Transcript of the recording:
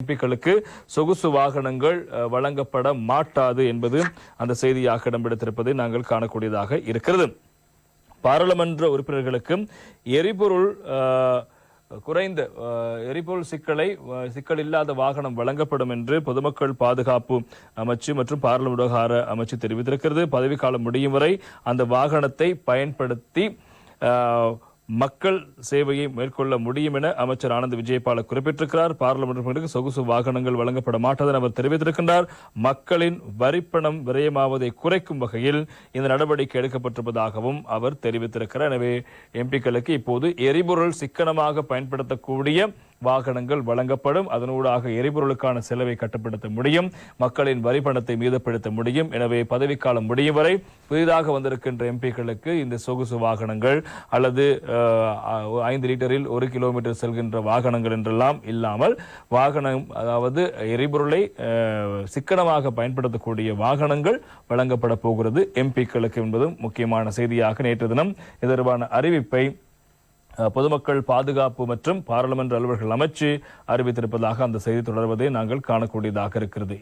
எம்பிக்களுக்கு சொகுசு வாகனங்கள் அஹ், வழங்கப்பட மாட்டாது என்பது அந்த செய்தியாக இடம்பெடுத்திருப்பதை நாங்கள் காணக்கூடியதாக இருக்கிறது. பாராளுமன்ற உறுப்பினர்களுக்கு எரிபொருள் குறைந்த அஹ், எரிபொருள் சிக்கலை சிக்கல் இல்லாத வாகனம் வழங்கப்படும் என்று பொதுமக்கள் பாதுகாப்பு அமைச்சு மற்றும் பாராளுமன்ற விவகார அமைச்சு தெரிவித்திருக்கிறது. பதவிக்காலம் முடியும் வரை அந்த வாகனத்தை பயன்படுத்தி மக்கள் சேவையை மேற்கொள்ள முடியும் என அமைச்சர் ஆனந்த் விஜயபால குறிப்பிட்டிருக்கிறார். பாராளுமன்றங்களுக்கு சொகுசு வாகனங்கள் வழங்கப்பட மாட்டாது அவர் தெரிவித்திருக்கின்றார். மக்களின் வரிப்பணம் விரயமாவதை குறைக்கும் வகையில் இந்த நடவடிக்கை எடுக்கப்பட்டிருப்பதாகவும் அவர் தெரிவித்திருக்கிறார். எனவே எம்பிக்களுக்கு இப்போது எரிபொருள் சிக்கனமாக பயன்படுத்தக்கூடிய வாகனங்கள் வழங்கப்படும். அதனூடாக எரிபொருளுக்கான செலவை கட்டுப்படுத்த முடியும். மக்களின் வரி பணத்தை மீதப்படுத்த முடியும். எனவே பதவிக்காலம் முடியும் வரை புதிதாக வந்திருக்கின்ற எம்பிக்களுக்கு இந்த சொகுசு வாகனங்கள் அல்லது ஐந்து லிட்டரில் ஒரு கிலோமீட்டர் செல்கின்ற வாகனங்கள் என்றெல்லாம் இல்லாமல் வாகனம் அதாவது எரிபொருளை சிக்கனமாக பயன்படுத்தக்கூடிய வாகனங்கள் வழங்கப்பட போகிறது. எம்பிக்களுக்கு என்பதும் முக்கியமான செய்தியாக நேற்று தினம் இதற்கான அறிவிப்பை பொதுமக்கள் பாதுகாப்பு மற்றும் பாராளுமன்ற அலுவலர்கள் அமைச்சு அறிவித்திருப்பதாக அந்த செய்தி தொடர்வதை நாங்கள் காணக்கூடியதாக இருக்கிறது.